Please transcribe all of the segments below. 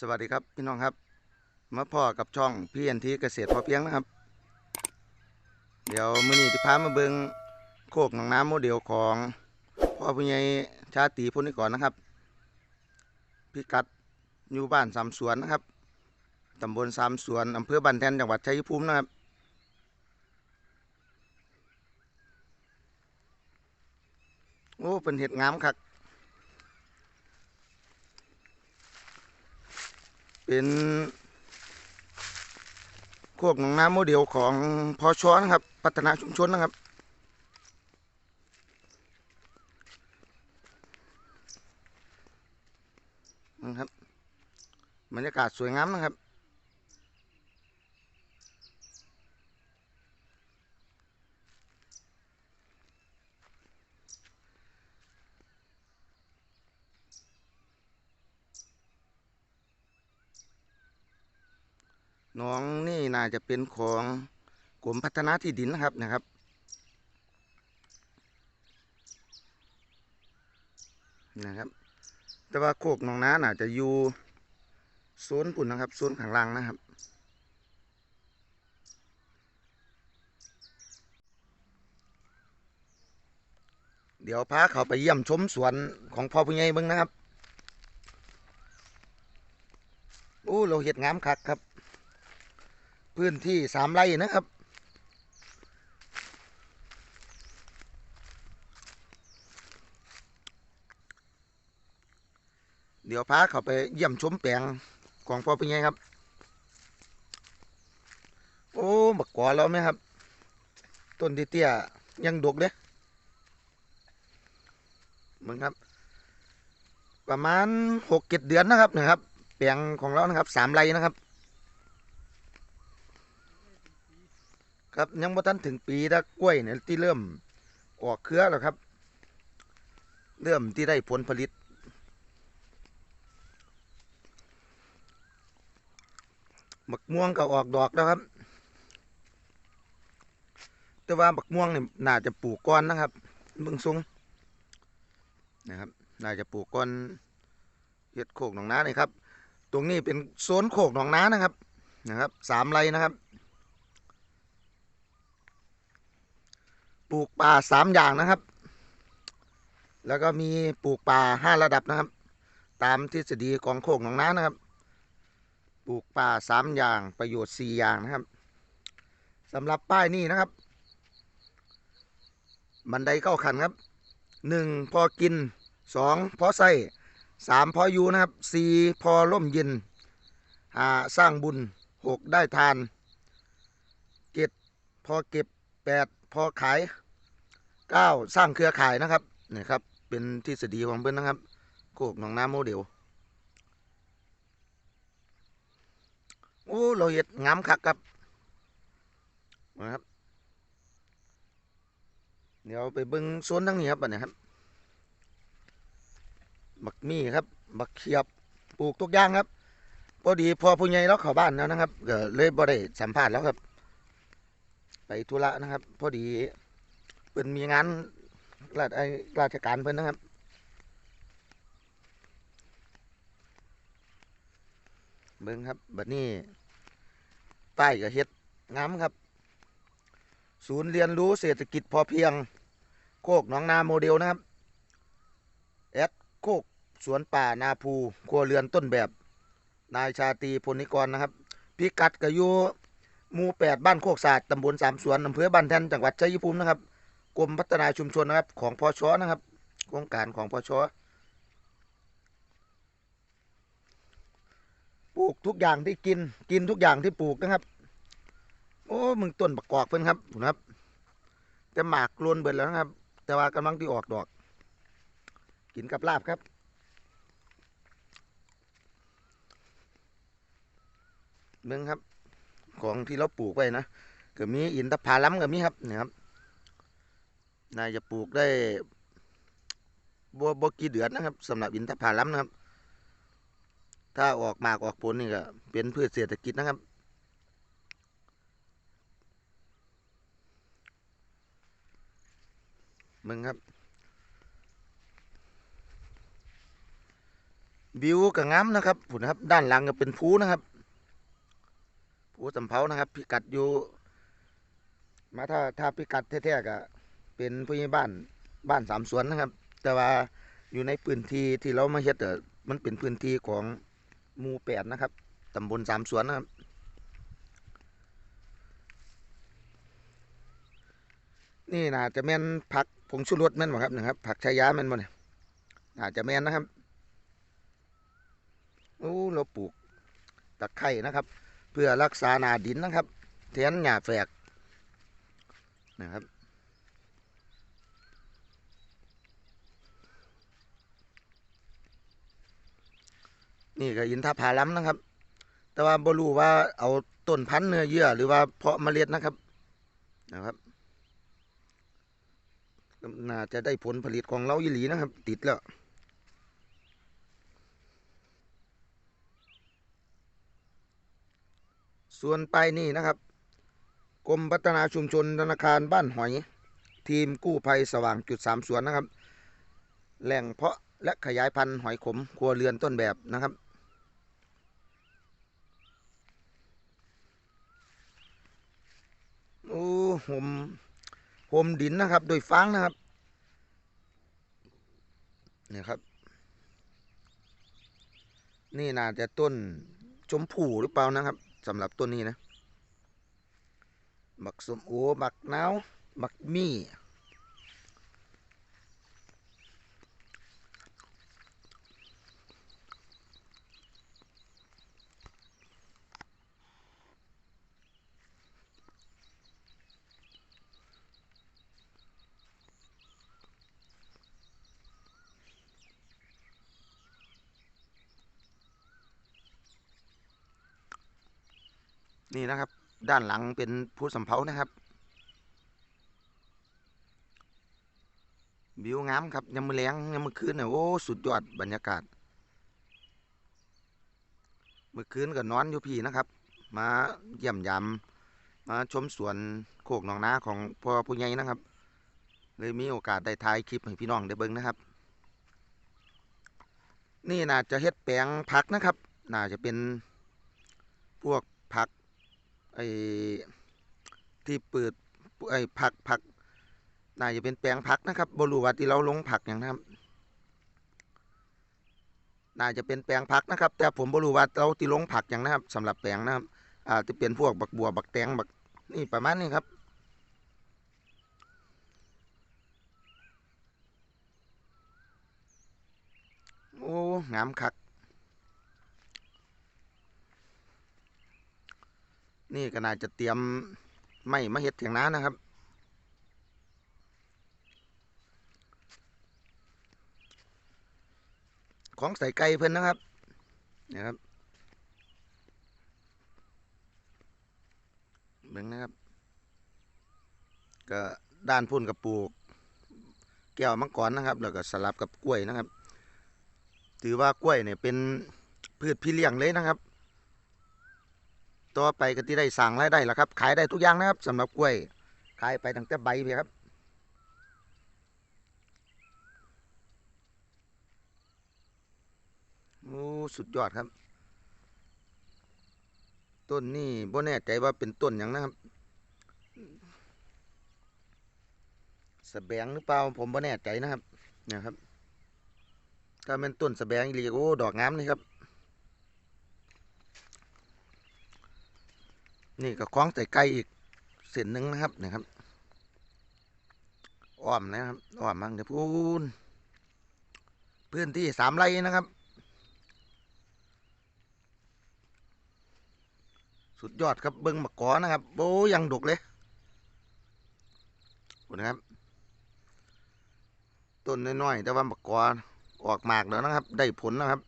สวัสดีครับพี่น้องครับมาพ่อกับช่องพี่อันทีเกษตรพอเพียงนะครับ เดี๋ยวมื้อนี้ที่พามาเบิงโคกหนองน้ำโมเดลของพ่อผู้ใหญ่ชาติพลนิกรนะครับ พิกัดอยู่บ้านสามสวนนะครับตำบลสามสวนอำเภอบันแทนจังหวัดชัยภูมินะครับโอ้เป็นเห็ดงามคัก เป็นพวกหนองน้ำโมเดลของพอช้อนครับ พัฒนาชุมชนนะครับนะครับบรรยากาศสวยงามนะครับ น้องนี่น่าจะเป็นของกรมพัฒนาที่ดินนะครับนะครับ นะครับ แต่ว่าโคกหนองน้าน่าจะอยู่โซนปุ่นนะครับโซนข้างล่างนะครับเดี๋ยวพาเขาไปเยี่ยมชมสวนของพ่อผู้ใหญ่เบิ้งนะครับโอ้เราเห็ดงามคักครับ พื้นที่สามไร่นะครับ เดี๋ยวพาเขาไปเยี่ยมชมแปลงของพ่อเป็นไงครับ โอ้บักกอแล้วไหมครับ ต้นเตี้ยยังดกเด้มึงครับ ประมาณหกเจ็ดเดือนนะครับนะครับ แปลงของเรานะครับสามไร่นะครับ ครับยังบ่ทันถึงปีถ้ากล้วยเนี่ยที่เริ่มออกเครือแล้วครับ เริ่มที่ได้ผลผลิต บักม่วงก็ออกดอกแล้วครับ แต่ว่าบักม่วงเนี่ยน่าจะปลูกก้อนนะครับเบิ่งทรงนะครับ น่าจะปลูกก้อนเฮ็ดโคกหนองน้านี่ครับ ตรงนี้เป็นโซนโคกหนองน้านะครับนะครับสามไรนะครับ ปลูกป่าสามอย่างนะครับ แล้วก็มีปลูกป่าห้าระดับนะครับ ตามทฤษฎีของโคกหนองน้านะครับ ปลูกป่าสามอย่างประโยชน์สี่อย่างนะครับสำหรับป้ายนี่นะครับ บันไดเข้าขันครับหนึ่งพอกินสองพอใส่สามพออยู่นะครับสี่พอร่มเย็นห้าสร้างบุญหกได้ทานเจ็ดพอเก็บแปด พอขายเก้าสร้างเครือข่ายนะครับนี่ครับ เป็นทฤษฎีของเพื่อนนะครับโคกหนองน้ำโมเดลโอ้เราเห็ดงามคักครับนะครับ เดี๋ยวไปเบิ้งโซนทั้งนี้ครับบัดนี้ครับบักมี่ครับบักเขียบปลูกทุกอย่างครับพอดีพอผู้ใหญ่เราเข้าบ้านแล้วนะครับก็เลยบ่ได้สัมภาษณ์แล้วครับ ไปธุระนะครับ พอดีเป็นมีงานราชไอราชการเพิ่นนะครับ เบิ้งครับ บัดนี้ป้ายกับเฮ็ดงามครับ ศูนย์เรียนรู้เศรษฐกิจพอเพียง โคกหนองนาโมเดลนะครับ แอดโคกสวนป่านาภูครัวเรือนต้นแบบ นายชาตีพลนิกรนะครับ พิกัดก็อยู่ หมู่แปดบ้านโคกศาสตร์ตำบลสามสวนอำเภอบ้านแท่นจังหวัดชัยภูมินะครับกรมพัฒนาชุมชนนะครับ ของพอชอนะครับโครงการของพอชอปลูกทุกอย่างที่กินกินทุกอย่างที่ปลูกนะครับ โอ้มึงต้นประกอบเพิ่นครับผมครับแต่หมากรวนเบิดแล้วนะครับ แต่ว่ากำลังที่ออกดอก กินกับลาบครับเบิ่งครับ ของที่เราปลูกไว้นะก็มีอินทผลัมก็มีครับนี่ครับน่าจะปลูกได้บ่บ่กี่เดือนนะครับสำหรับอินทผลัมนะครับ ถ้าออกมากออกผลนี่ก็เป็นพืชเศรษฐกิจนะครับมึงครับ วิวก็งามนะครับผุนครับ ด้านหลังก็เป็นภูนะครับ ภูสำเภานะครับ พิกัดอยู่ มาถ้าถ้าพิกัดแท้ๆก็เป็นผู้ใหญ่บ้านบ้านสามสวนนะครับ แต่ว่าอยู่ในพื้นที่ที่เรามาเฮ็ดเออมันเป็นพื้นที่ของหมู่แปดนะครับตำบลสามสวนนะครับนี่น่าจะแม่นผักผงชูรสแม่นบ่ครับนะครับผักชายาแม่นบ่เนี่ยน่าจะแม่นนะครับโอ้เราปลูกตะไคร่นะครับ เพื่อรักษาหนาดินนะครับแทนหญ้าแฝกนะครับ นี่ก็อินทผลัมนะครับ แต่ว่าบรูว่าเอาต้นพันธุ์เนื้อเยื่อหรือว่าเพาะเมล็ดนะครับนะครับน่าจะได้ผลผลิตของเราอีหลีนะครับ ติดแล้ว ส่วนไปนี่นะครับ กรมพัฒนาชุมชนธนาคารบ้านหอย ทีมกู้ภัยสว่างจุดสามสวนนะครับ แหล่งเพาะและขยายพันธุ์หอยขมครัวเรือนต้นแบบนะครับ โอ้ห่มห่มดินนะครับ โดยฟางนะครับเนี่ยครับ นี่น่าจะต้นชมพู่หรือเปล่านะครับ สำหรับต้นนี้นะ บักสมโอบักนาวบักมี่ นี่นะครับ ด้านหลังเป็นผู้สำเภานะครับวิวงามครับยามมือแรงยามมือคืนเนี่ยโอ้สุดยอดบรรยากาศเมื่อคืนก็นอนอยู่พี่นะครับ มาเยี่ยมยามมาชมสวนโคกหนองนาของพ่อผู้ใหญ่นะครับ เลยมีโอกาสได้ถ่ายคลิปให้พี่น้องได้เบิ่งนะครับ นี่น่าจะเฮ็ดแปลงผักนะครับ น่าจะเป็นพวก ไอ้ที่เปิดไอ้ผักผักน่าจะเป็นแปลงผักนะครับบรูว่าที่เราลงผักอย่างนะครับน่าจะเป็นแปลงผักนะครับ แต่ผมบรูว่าเราที่ลงผักอย่างนะครับสำหรับแปลงนะครับอาจจะเป็นพวกบักบัวบักแตงบักนี่ประมาณนี้ครับโอ้งามคัก นี่ก็น่าจะเตรียมไม่มาเห็ดเถียงน้านะครับ ของใส่ไก่เพิ่นนะครับนะครับเบิ่งนะครับ ก็ด้านพุ่นกับปลูก แก้วมังกรนะครับ แล้วก็สลับกับกล้วยนะครับ ถือว่ากล้วยเนี่ยเป็นพืชพี่เลี้ยงเลยนะครับ ต่อไปก็ที่ได้สั่งรายได้แล้วครับ ขายได้ทุกอย่างนะครับสำหรับกล้วย ขายไปตั้งแต่ใบเพียครับโอ้สุดยอดครับ ต้นนี่บ่แน่ใจว่าเป็นต้นอย่างนะครับสะแบงหรือเปล่าผมบ่แน่ใจนะครับเนี่ยครับถ้าเป็นต้นสะแบงอีหลีโอ้ดอกงามนี่ครับ นี่ก็คล้องใส่ไก่อีกเส้นหนึ่งนะครับนะครับอ้อมนะครับอ้อมมังเดี๋ยวพูนพื้นที่สามไร่นะครับ สุดยอดครับเบิ้งมะกอนะครับโอ้ยังดกเลยดูนะครับต้นน้อยๆแต่ว่ามะกอออกหมากแล้วนะครับ ได้ผลนะครับ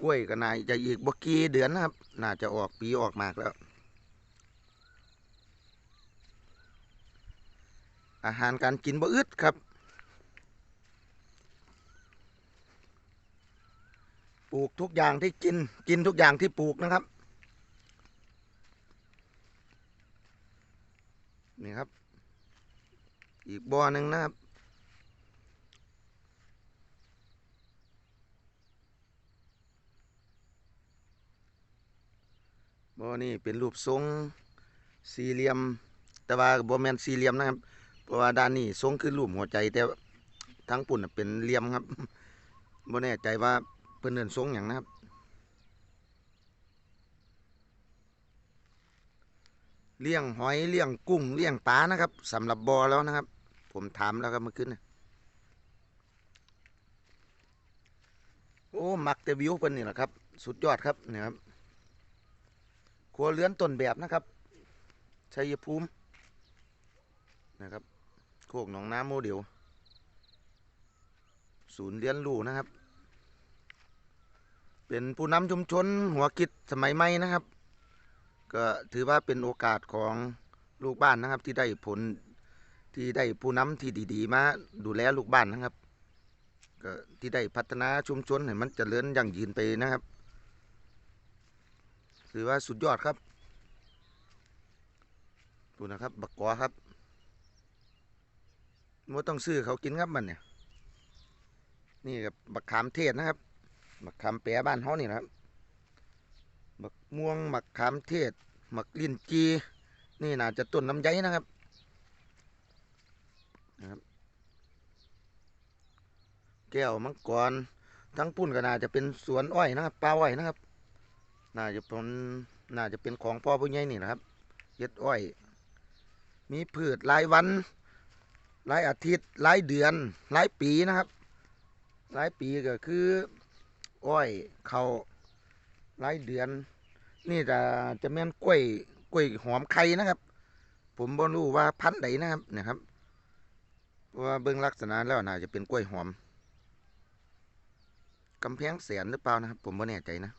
กล้วยก็น่าจะอีกบกี่เดือนนะครับ น่าจะออกปีออกหมากแล้ว อาหารการกินบ่อึดครับ ปลูกทุกอย่างที่กิน กินทุกอย่างที่ปลูกนะครับ นี่ครับ อีกบ่อหนึ่งนะครับ นี่เป็นรูปทรงสี่เหลี่ยม แต่ว่าบ่แมนสี่เหลี่ยมนะครับเพราะว่าด้านนี้ทรงคือรูปหัวใจแต่ทั้งปุ่นน่ะเป็นเหลี่ยมครับบ่แน่ใจว่าเพิ่นเอิ้นทรงหยังนะครับเลี้ยงหอยเลี้ยงกุ้งเลี้ยงปลานะครับสำหรับบอแล้วนะครับ ผมถามแล้วครับเมื่อคืนนะโอ้มักแต่วิวเพิ่นนี่แหละครับ สุดยอดครับเนี่ยครับ ครัวเรือนต้นแบบนะครับชัยภูมินะครับโคกหนองน้ำโมเดลศูนย์เรียนรู้นะครับ เป็นผู้นำชุมชนหัวคิดสมัยใหม่นะครับ ก็ถือว่าเป็นโอกาสของลูกบ้านนะครับ ที่ได้ผลที่ได้ผู้นำที่ดีๆ มาดูแลลูกบ้านนะครับ ก็ที่ได้พัฒนาชุมชนให้มันจเจริญยั่งยืนไปนะครับ ถือว่าสุดยอดครับ ดูนะครับ บักกอครับไม่ต้องซื้อเขากินครับมันเนี่ย นี่กับบักขามเทศนะครับ บักขามแปรบ้านเฮานี่นะครับ บักม่วงบักขามเทศบักลิ้นจี นี่น่าจะต้นน้ำไยนะครับ นะครับ แก้วมังกรทั้งปุ่นก็น่าจะเป็นสวนอ้อยนะครับปลาอ้อยนะครับ น่าจะเป็นน่าจะเป็นของพ่อผู้ใหญ่นี่นะครับเย็ดอ้อย มีพืชรายวันรายอาทิตย์รายเดือนรายปีนะครับรายปีก็คืออ้อยเขาวรายเดือน นี่จะจะแม่นกล้วยกล้วยหอมไข่นะครับ ผมบ่รู้ว่าพันธุ์ใดนะครับเนะครับว่าเบิ่งลักษณะแล้วน่าจะเป็นกล้วยหอมกำแพงแสนหรือเปล่านะครับ ผมบ่แน่ใจนะ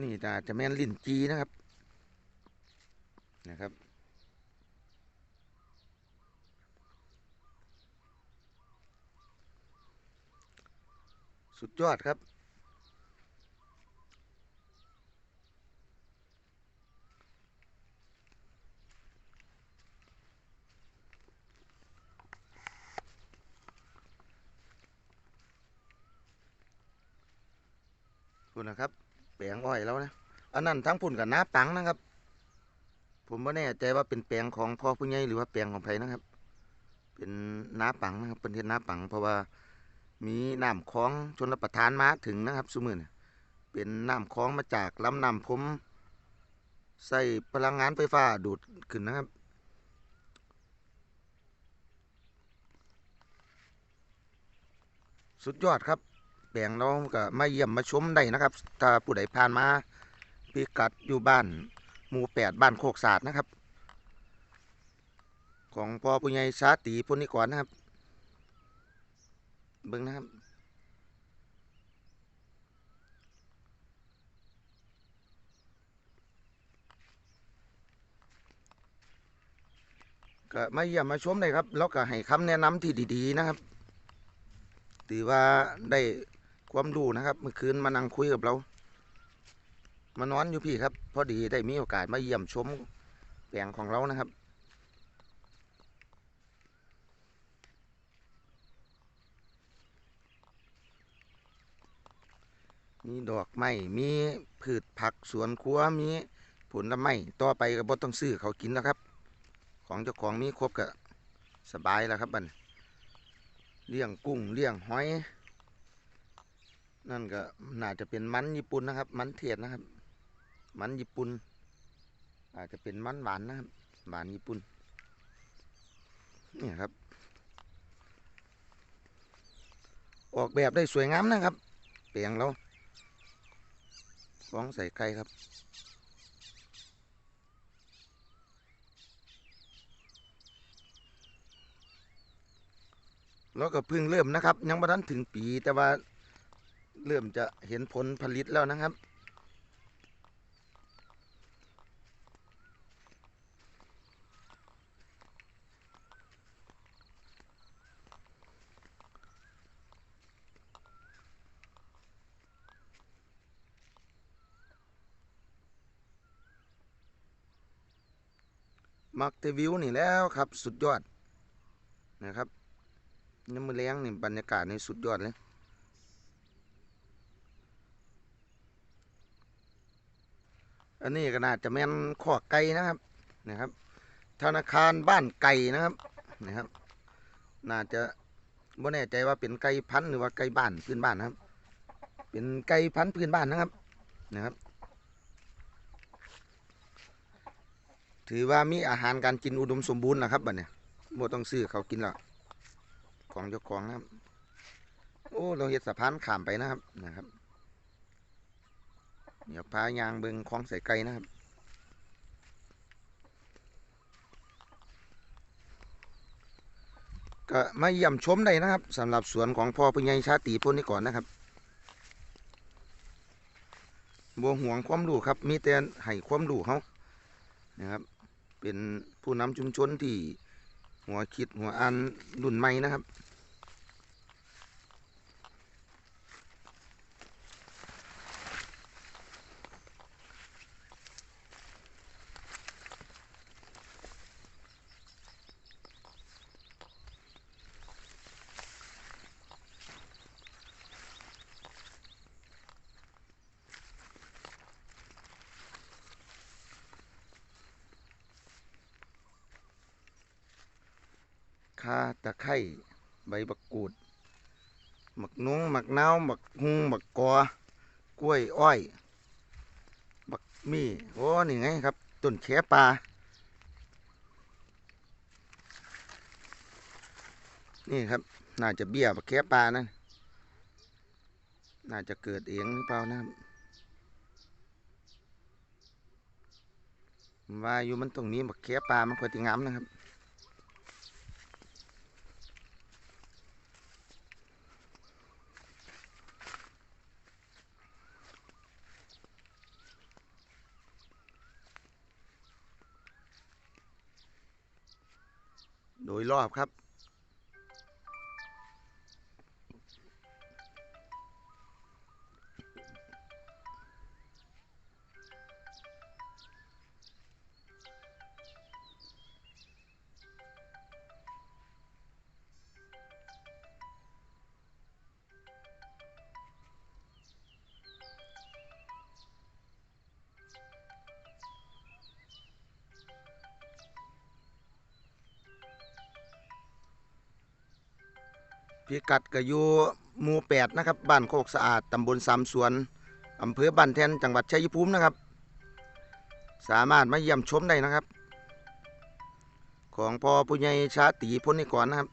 นี่น่าจะแม่นลิ้นจีนะครับ นะครับ สุดยอดครับ คุณนะครับ แปลงอ้อยแล้วนะ อันนั้นทั้งพุ่นกับน้าปังนะครับ ผมไม่แน่ใจว่าเป็นแปลงของพ่อผู้ใหญ่หรือว่าแปลงของใครนะครับ เป็นน้าปังนะครับเป็นเทศน้าปัง เพราะว่ามีน้ำคลองชนรับประทานมาถึงนะครับสุมือนี่เป็นน้ำคลองมาจากลำน้ำผมใส่พลังงานไฟฟ้าดูดขึ้นนะครับ สุดยอดครับ แปลงเราก็มาเยี่ยมมาชมได้นะครับ ถ้าผู้ใดผ่านมาพิกัดอยู่บ้านหมู่แปดบ้านโคกศาสตร์นะครับ ของพ่อผู้ใหญ่ชาติพุนิกรนะครับ เบิ้งนะครับก็มาเยี่ยมมาชมได้ครับ แล้วก็ให้คำแนะนำที่ดี ๆ นะครับ ถือว่าได้ ความรู้นะครับ เมื่อคืนมานั่งคุยกับเรา มานอนอยู่พี่ครับ พอดีได้มีโอกาสมาเยี่ยมชมแปลงของเรานะครับมีดอกไม้ มีพืชผักสวนครัว มีผลไม้ ต่อไปก็บ่ต้องซื้อเขากินแล้วครับ ของเจ้าของมีครบก็สบายแล้วครับบันเลี้ยงกุ้ง เลี้ยงหอย นั่นก็น่าจะเป็นมันญี่ปุ่นนะครับ มันเทศนะครับ มันญี่ปุ่นอาจจะเป็นมันหวานนะครับหวานญี่ปุ่นนี่ครับ ออกแบบได้สวยงามนะครับ เปลียงเราฟ้องใส่ไก่ครับแล้วก็เพิ่งเริ่มนะครับ ยังไม่ทันถึงปีแต่ว่า เริ่มจะเห็นผลผลิตแล้วนะครับ มักเทวิวนี่แล้วครับ สุดยอดนะครับน้ำมือแรงนี่บรรยากาศนี่สุดยอดเลย อันนี้ก็น่าจะแมนข้อไก่นะครับนะครับ ธนาคารบ้านไก่นะครับนะครับ น่าจะไม่แน่ใจว่าเป็นไก่พันธุ์หรือว่าไก่บ้านพื้นบ้านนะครับ เป็นไก่พันธุ์พื้นบ้านนะครับนะครับ ถือว่ามีอาหารการกินอุดมสมบูรณ์นะครับบัดเนี่ยบ่ต้องซื้อเขากินแล้วของเจ้าของนะครับ โอ้เราเห็ดสะพานข้ามไปนะครับนะครับ เดี๋ยวพายางเบิงคลองใส่ไก่นะครับก็มาเยี่ยมชมได้นะครับสำหรับสวนของพ่อพญายชาติพ้นนี้ก่อนนะครับบัวห่วงความรู้ครับ มีแต่ให้ความรู้เขานะครับ เป็นผู้นำชุมชนที่หัวคิดหัวอันรุ่นใหม่นะครับ ข่าตะไคร้ใบบักกูดหมักนุ้งหมักเน่าหมักฮุงหมักกอกล้วยอ้อยบักมี่โอ้นี่ไงครับต้นแขปลานี่ครับ น่าจะเบี้ยบักแขปลานั่นน่าจะเกิดเองหรือเปล่านะครับว่าอยู่มันตรงนี้บักแขปลามันค่อยติงามนะครับ รอบครับ พิกัดก็อยู่หมู่แปดนะครับบ้านโคกสะอาดตำบลสามสวนอำเภอบ้านแทนจังหวัดชัยภูมินะครับ สามารถมาเยี่ยมชมได้นะครับ ของพอผู้ใหญ่ชาติพ้นนิกรนะครับ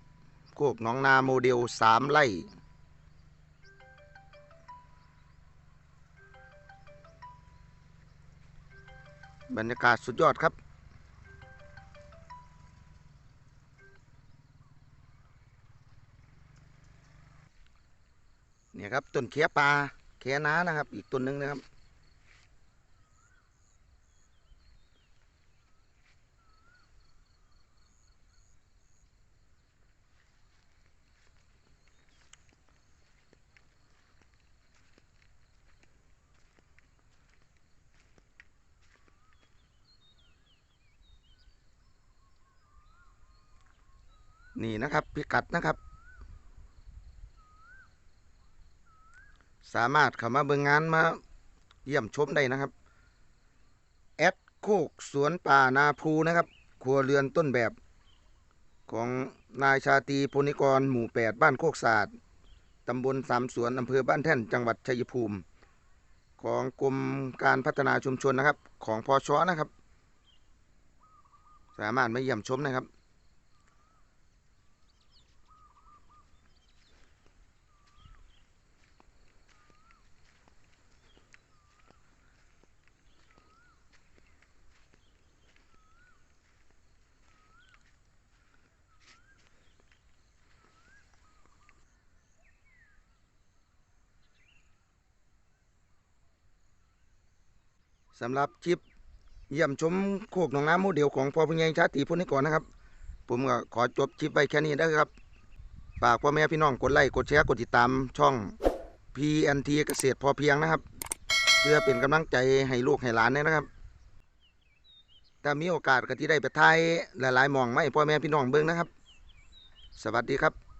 โคกหนองนาโมเดลสามไร่บรรยากาศสุดยอดครับ เนี่ยครับต้นเขียปลาเขียน้านะครับ อีกต้นหนึ่งนะครับ นี่นะครับพิกัดนะครับ สามารถเข้ามาเบิ่งงานมาเยี่ยมชมได้นะครับแอดโคกสวนป่านาพลูนะครับ ครัวเรือนต้นแบบ ของนายชาตรีพนิกรหมู่แปดบ้านโคกศาสตร์ตำบลสามสวนอำเภอบ้านแท่นจังหวัดชัยภูมิ ของกรมการพัฒนาชุมชนนะครับ ของพอชอนะครับ สามารถมาเยี่ยมชมนะครับ สำหรับคลิปเยี่ยมชมโคกหนองน้ำโมเดลของพ่อพญายชาติพุทธนิกรนนะครับ ผมก็ขอจบคลิปไว้แค่นี้นะครับฝากพ่อแม่พี่น้องกดไลค์กดแชร์กดติดตามช่อง PNT เกษตรพอเพียงนะครับ เพื่อเป็นกำลังใจให้ลูกให้หลานเนี่ยนะครับถ้ามีโอกาสก็ที่ได้ไปถ่ายหลายๆมองไม่พ่อแม่พี่น้องเบิ่งนะครับ สวัสดีครับ